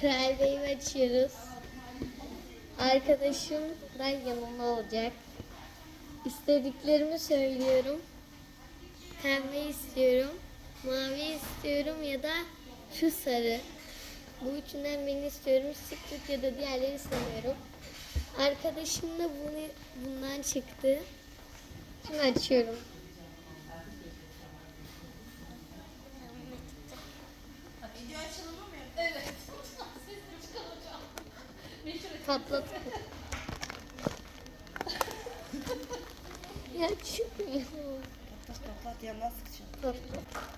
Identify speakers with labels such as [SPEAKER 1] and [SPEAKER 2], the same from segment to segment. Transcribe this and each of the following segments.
[SPEAKER 1] Kral Bey'i açıyoruz. Arkadaşım da yanımda olacak. İstediklerimi söylüyorum. Pembe istiyorum. Mavi istiyorum ya da şu sarı. Bu üçünden birini istiyorum. Siklet ya da diğerleri istemiyorum. Arkadaşım da bunu, bundan çıktı. Şimdi açıyorum. Patlat. ya çıkmıyor.
[SPEAKER 2] Patlat yandan sıkacağım.
[SPEAKER 1] Patlat.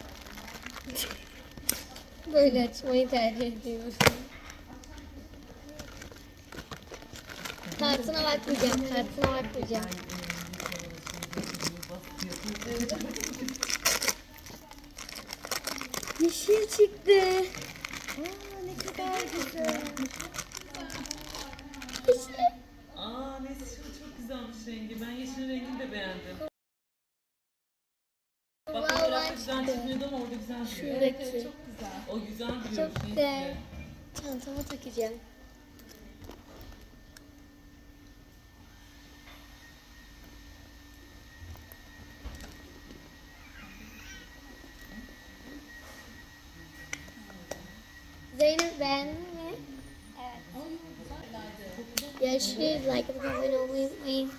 [SPEAKER 1] Böyle açmayı tercih ediyorum. Kartına bakmayacağım, kartına bakmayacağım. Yeşil çıktı.
[SPEAKER 2] Aa ne kadar güzel.
[SPEAKER 1] Yeşil.
[SPEAKER 3] Aa neyse çok güzelmiş rengi. Ben yeşil rengini de beğendim. Bak fotoğrafta güzel çıkmıyordu ama orada güzel duruyor.
[SPEAKER 1] Şuradaki.
[SPEAKER 3] O güzel duruyor.
[SPEAKER 1] Çok güzel. Çantama takacağım. Zeynep beğendin mi? Evet. Yeah, she did like a point.